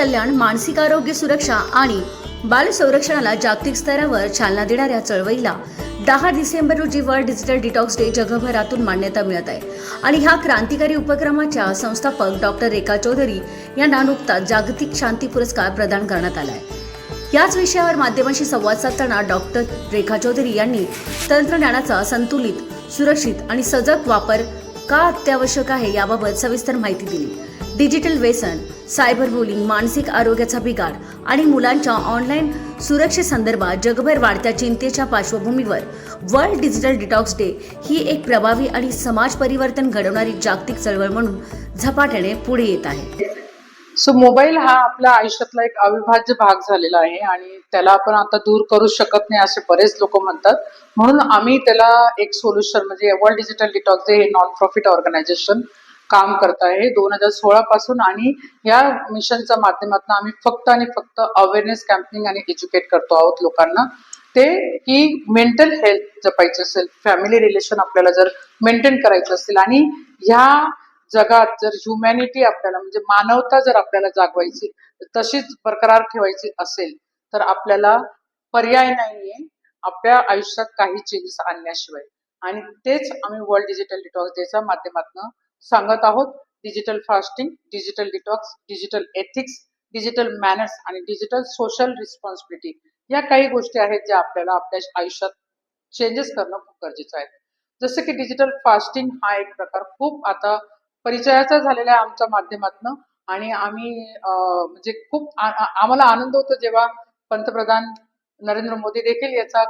कल्याण मानसिक आरोग्य सुरक्षा आणि बाल संरक्षणाला जागतिक स्तरावर चालना देणाऱ्या चळवळीला दहा डिसेंबर रोजी वर्ल्ड डिजिटल डिटॉक्स डे जगभरातून मान्यता मिळत आहे. आणि ह्या क्रांतिकारी उपक्रमाच्या संस्थापक डॉक्टर रेखा चौधरी यांना नुकताच जागतिक शांती पुरस्कार प्रदान करण्यात आला आहे. याच विषयावर माध्यमांशी संवाद साधताना डॉक्टर रेखा चौधरी यांनी तंत्रज्ञानाचा संतुलित सुरक्षित आणि सजग वापर का अत्यावश्यक आहे याबाबत सविस्तर माहिती दिली. डिजिटल व्यसन सायबर बुलिंग मानसिक आरोग्याचा बिघाड आणि मुलांच्या ऑनलाईन सुरक्षेसंदर्भात जगभर वाढत्या चिंतेच्या पार्श्वभूमीवर वर्ल्ड डिजिटल डिटॉक्स डे ही एक प्रभावी आणि समाज परिवर्तन घडवणारी जागतिक चळवळ म्हणून झपाट्याने पुढे येत आहे. सो मोबाईल हा आपल्या आयुष्यातला एक अविभाज्य भाग झालेला आहे आणि त्याला आपण आता दूर करू शकत नाही असे बरेच लोक म्हणतात. म्हणून आम्ही त्याला एक सोल्युशन म्हणजे वर्ल्ड डिजिटल डिटॉक्स हे नॉन प्रॉफिट ऑर्गनायझेशन काम करत आहे दोन हजार सोळा पासून आणि या मिशनच्या माध्यमातून आम्ही फक्त आणि फक्त अवेअरनेस कॅम्पिंग आणि एज्युकेट करतो आहोत लोकांना. ते की मेंटल हेल्थ जपायचं असेल फॅमिली रिलेशन आपल्याला जर मेंटेन करायचं असेल आणि ह्या जगात जर ह्युमॅनिटी आपल्याला म्हणजे मानवता जर आपल्याला जागवायची तशीच बरकरार ठेवायची असेल तर आपल्याला पर्याय नाहीये आपल्या आयुष्यात काही चेंजेस आणण्याशिवाय. आणि तेच आम्ही वर्ल्ड डिजिटल डिटॉक्स डेच्या माध्यमातून सांगत आहोत. Digital fasting digital detox digital ethics digital manners आणि डिजिटल सोशल रिस्पॉन्सिबिलिटी या काही गोष्टी आहेत ज्या आपल्याला आपल्या आयुष्यात चेंजेस करणं खूप गरजेचं आहे. जसं की डिजिटल फास्टिंग हा एक प्रकार खूप आता परिचयाचा झालेला आहे आमच्या माध्यमातून आणि आम्ही म्हणजे खूप आम्हाला आनंद होतो जेव्हा पंतप्रधान नरेंद्र मोदी देखील याचा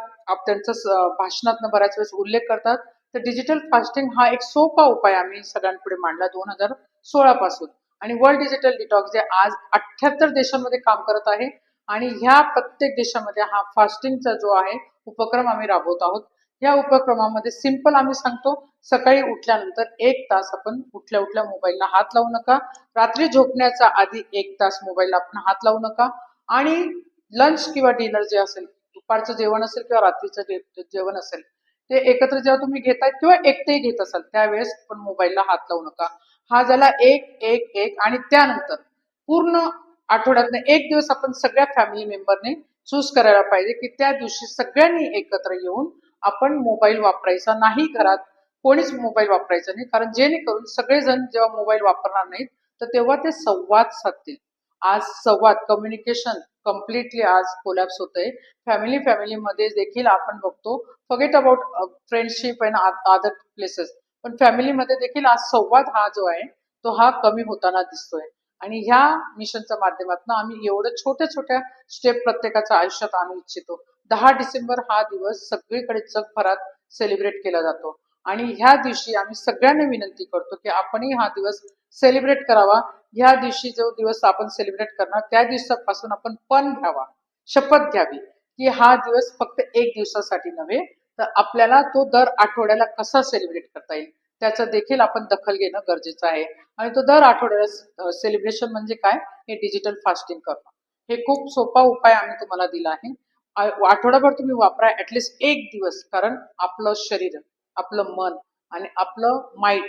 त्यांचं स- भाषणातनं बऱ्याच वेळेस उल्लेख करतात. तर डिजिटल फास्टिंग हा एक सोपा उपाय आम्ही सगळ्यांपुढे मांडला दोन हजार सोळा पासून. आणि वर्ल्ड डिजिटल डिटॉक्स जे आज अठ्याहत्तर देशांमध्ये काम करत आहे. आणि ह्या प्रत्येक देशामध्ये हा फास्टिंगचा जो आहे उपक्रम आम्ही राबवत आहोत. या उपक्रमामध्ये सिंपल आम्ही सांगतो सकाळी उठल्यानंतर एक तास आपण उठल्या उठल्या मोबाईलला हात लावू नका. रात्री झोपण्याच्या आधी एक तास मोबाईलला आपण हात लावू नका. आणि लंच किंवा डिनर जे असेल दुपारचं जेवण असेल किंवा रात्रीचं जेवण असेल ते एकत्र जेव्हा तुम्ही घेतायत किंवा एकटेही घेत असाल त्यावेळेस पण मोबाईलला हात लावू नका. हा झाला एक एक एक आणि त्यानंतर पूर्ण आठवड्यातनं एक दिवस आपण सगळ्या फॅमिली मेंबरने चूज करायला पाहिजे की त्या दिवशी सगळ्यांनी एकत्र येऊन आपण मोबाईल वापरायचा नाही घरात कोणीच मोबाईल वापरायचा नाही. कारण जेणेकरून सगळेजण जेव्हा मोबाईल वापरणार नाहीत तर तेव्हा ते संवाद साधतील. आज संवाद कम्युनिकेशन कम्प्लिटली आज कोलॅप्स होतंय. फॅमिली फॅमिलीमध्ये देखील आपण बघतो forget about friendship and other places पण फॅमिलीमध्ये देखील आज संवाद हा जो आहे तो हा कमी होताना दिसतोय. आणि ह्या मिशनच्या माध्यमातून आम्ही एवढं छोट्या छोट्या स्टेप प्रत्येकाच्या आयुष्यात आणू इच्छितो. दहा डिसेंबर हा दिवस सगळीकडे जगभरात सेलिब्रेट केला जातो. आणि ह्या दिवशी आम्ही सगळ्यांना विनंती करतो की आपणही हा दिवस सेलिब्रेट करावा. ह्या दिवशी जो दिवस आपण सेलिब्रेट करणार त्या दिवसापासून आपण पण घ्यावा शपथ घ्यावी की हा दिवस फक्त एक दिवसासाठी नव्हे तर आपल्याला तो दर आठवड्याला कसा सेलिब्रेट करता येईल त्याचं देखील आपण दखल घेणं गरजेचं आहे. आणि तो दर आठवड्याला सेलिब्रेशन म्हणजे काय? हे डिजिटल फास्टिंग करणं. हे खूप सोपा उपाय आम्ही तुम्हाला दिला आहे. आठवडाभर तुम्ही वापरा ऍटलिस्ट एक दिवस कारण आपलं शरीर आपलं मन आणि आपलं mind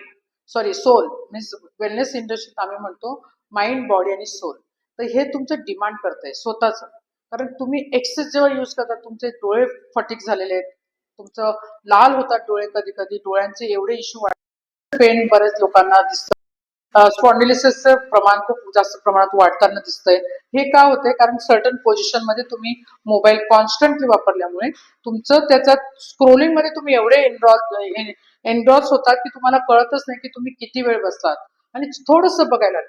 sorry soul means wellness इंडस्ट्रीत आम्ही म्हणतो माइंड बॉडी आणि सोल तर हे तुमचं डिमांड करतंय स्वतःच. कारण तुम्ही एक्सेस जेव्हा यूज करता तुमचे डोळे फटीक झालेले आहेत. तुमचं लाल होतात डोळे कधी कधी डोळ्यांचे एवढे इश्यू पेन बऱ्याच लोकांना दिसतं. स्पॉन्डिलिसिसचं प्रमाण खूप जास्त प्रमाणात वाढताना दिसतंय. हे का होतंय? कारण सर्टन पोझिशनमध्ये तुम्ही मोबाईल कॉन्स्टंटली वापरल्यामुळे तुमचं त्याच्यात स्क्रोलिंगमध्ये तुम्ही एवढे एनरॉल एन्डॉर्स होतात की तुम्हाला कळतच नाही की तुम्ही किती वेळ बसलात. आणि थोडस बघायला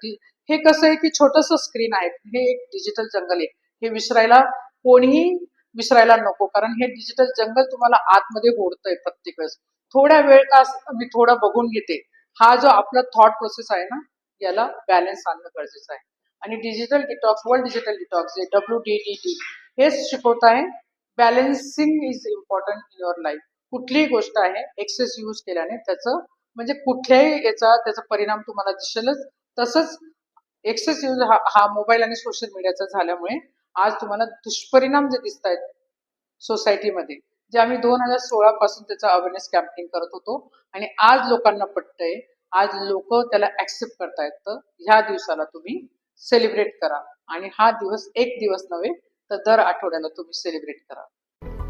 हे कसं आहे की छोटस स्क्रीन आहे हे एक डिजिटल जंगल आहे. हे विसरायला कोणीही विसरायला नको कारण हे डिजिटल जंगल तुम्हाला आतमध्ये ओढतंय प्रत्येक वेळेस. थोड्या वेळ का मी थोडं बघून घेते. हा जो आपला थॉट प्रोसेस आहे ना याला बॅलन्स आणणं गरजेचं आहे. आणि digital detox world digital detox जे डब्ल्यू डी डी टी हेच शिकवत आहे balancing is important in your life कुठलीही गोष्ट आहे एक्सेस यूज केल्याने त्याचं म्हणजे कुठल्याही याचा त्याचा परिणाम तुम्हाला दिसेलच. तसंच एक्सेस यूज हा हा मोबाईल आणि सोशल मीडियाचा झाल्यामुळे आज तुम्हाला दुष्परिणाम जे दिसत आहेत सोसायटीमध्ये जे आम्ही दोन हजार सोळा पासून त्याचा अवेअरनेस कॅम्पेन करत होतो आणि आज लोकांना पटतंय आज लोक त्याला ऍक्सेप्ट करतायत तर ह्या दिवसाला तुम्ही सेलिब्रेट करा. आणि हा दिवस एक दिवस नव्हे तर दर आठवड्याला तुम्ही सेलिब्रेट करा.